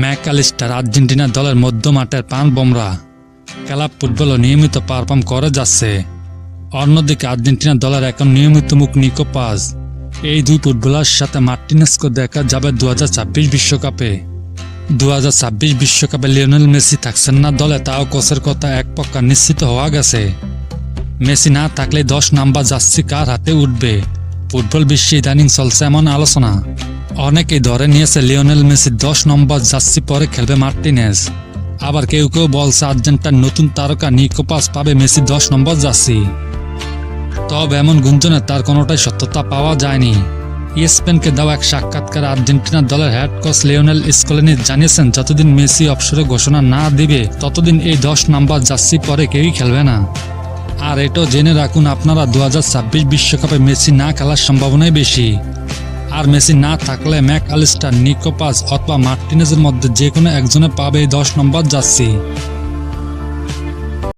Mac Allister Argentina দলের মধ্য মাঠের পান বোমরা। ক্লাব ফুটবলও নিয়মিত পারফর্ম করে যাচ্ছে। অন্যদিকে আর্জেন্টিনা দলের এখন নিয়মিত মুখ নিকো পাস। এই দুই ফুটবলার সাথে মার্টিনেসকে দেখা যাবে দু বিশ্বকাপে। দু বিশ্বকাপে লিওনেল মেসি থাকছেন না দলে, তাও কোচের কথা এক পক্কা নিশ্চিত হওয়া গেছে। মেসি না থাকলে দশ নাম্বার যাচ্ছি কার হাতে উঠবে? ফুটবল বিশ্বে ইদানিং চলছে এমন আলোচনা। অনেকেই ধরে নিয়েছে লিওনেল মেসি দশ নম্বর জার্সি পরে খেলবে মার্টিনেজ। আবার কেউ কেউ বলছে আর্জেন্টার নতুন তারকা নিকোপাস পাবে মেসি দশ নম্বর জার্সি। তবে এমন গুঞ্জনে তার কোনোটাই সত্যতা পাওয়া যায়নি। ইএসপেনকে দেওয়া এক সাক্ষাৎকার আর্জেন্টিনা দলের হেড কোচ লিওনেল স্কলেনি জানিয়েছেন, যতদিন মেসি অবসরে ঘোষণা না দিবে, ততদিন এই দশ নাম্বার জার্সি পরে কেউই খেলবে না। আর এটাও জেনে রাখুন, আপনারা দু বিশ্বকাপে মেসি না খেলার সম্ভাবনাই বেশি। আর মেসি না থাকলে ম্যাক আলিস্টার নিকোপাস অথবা মার্টিনেজের মধ্যে যে কোনো একজনে পাবে দশ নম্বর জার্সি।